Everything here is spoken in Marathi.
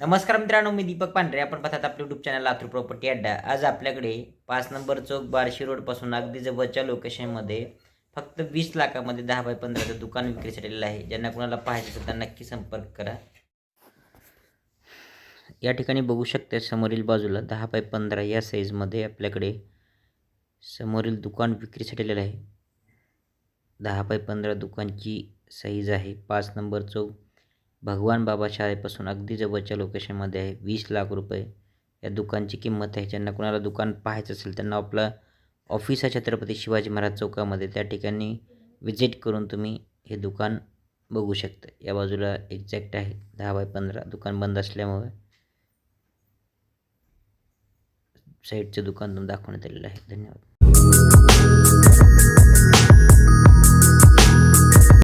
नमस्कार मित्रांनो मी दीपक पांढरे. आपण पाहतात आपल्या युट्यूब चॅनल लातूर प्रॉपर्टी अड्डा. आज आपल्याकडे पाच नंबर चौक बार्शी रोडपासून अगदी जवळच्या लोकेशनमध्ये फक्त वीस लाखामध्ये दहा बाय पंधराचं दुकान विक्रीसाठी आहे. ज्यांना कोणाला पाहायचं असेल त्यांना नक्की संपर्क करा. या ठिकाणी बघू शकते समोरील बाजूला दहा बाय पंधरा या साईजमध्ये आपल्याकडे समोरील दुकान विक्रीसाठी आहे. दहा बाय पंधरा दुकानची साईज आहे. पाच नंबर चौक भगवान बाबा शाळेपासून अगदी जवळच्या लोकेशनमध्ये आहे. वीस लाख रुपये. या दुकानची किंमत आहे. ज्यांना कोणाला दुकान पाहायचं असेल त्यांना आपलं ऑफिस आहे छत्रपती शिवाजी महाराज चौकामध्ये. त्या ठिकाणी विजिट करून तुम्ही हे दुकान बघू शकता. या बाजूला एक्झॅक्ट आहे. दहा बाय पंधरा. दुकान बंद असल्यामुळे साईडचं दुकान तुम्ही दाखवण्यात आलेलं आहे. धन्यवाद.